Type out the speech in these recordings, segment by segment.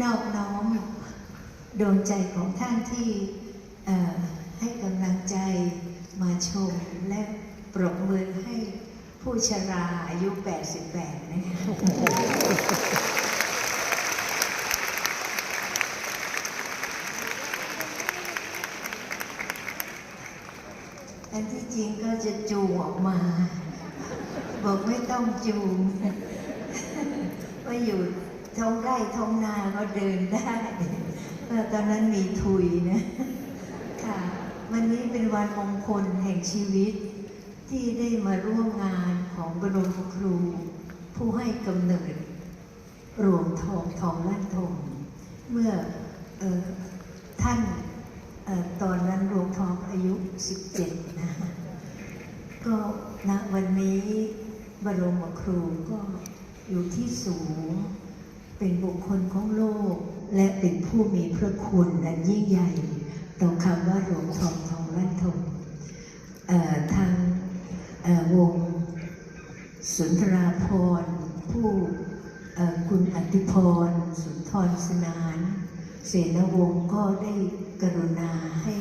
นอบน้อมดวงใจของท่านที่ให้กำลังใจมาชมและปรบมือให้ผู้ชราอายุ 88 นะคะอันที่จริงก็จะจูงออกมา บอกไม่ต้องจูง ท้องไร่ท้องนาก็เดินได้เออตอนนั้นมีทุยนะค่ะ วันนี้เป็นวันมงคลแห่งชีวิต ที่ได้มาร่วมงานของบรมครู ผู้ให้กำเนิดรวมทองทองลั่นทองเมื่อออท่านออตอนนั้นรวมทองอายุ 17 นะก็ณวันนี้บรมครูก็อยู่ที่สูง เป็นบุคคลของโลก และเป็นผู้มีพระคุณอันยิ่งใหญ่ต่อคำว่าหลวงทองทองลั่นทองทางวงสุนทราพรผู้คุณอธิพร สุนทรสนาน เสนวงศ์ก็ได้กรุณาให้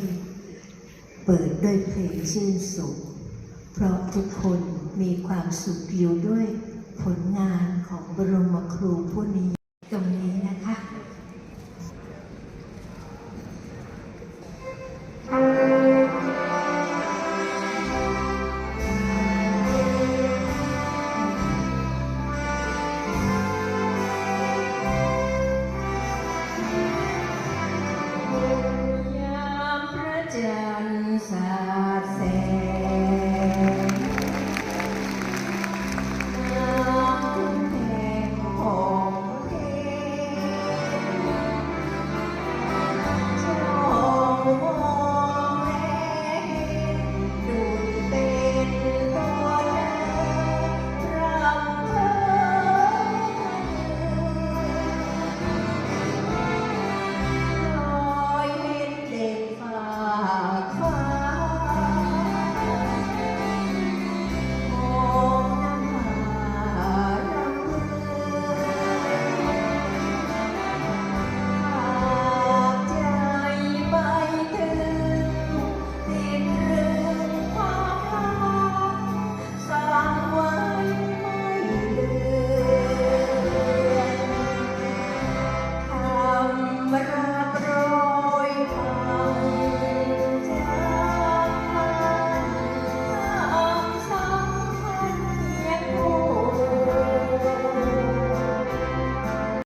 เปิดด้วยเพลงชื่นสุข เพราะทุกคนมีความสุขอยู่ด้วยผลงานของบรมครูผู้นี้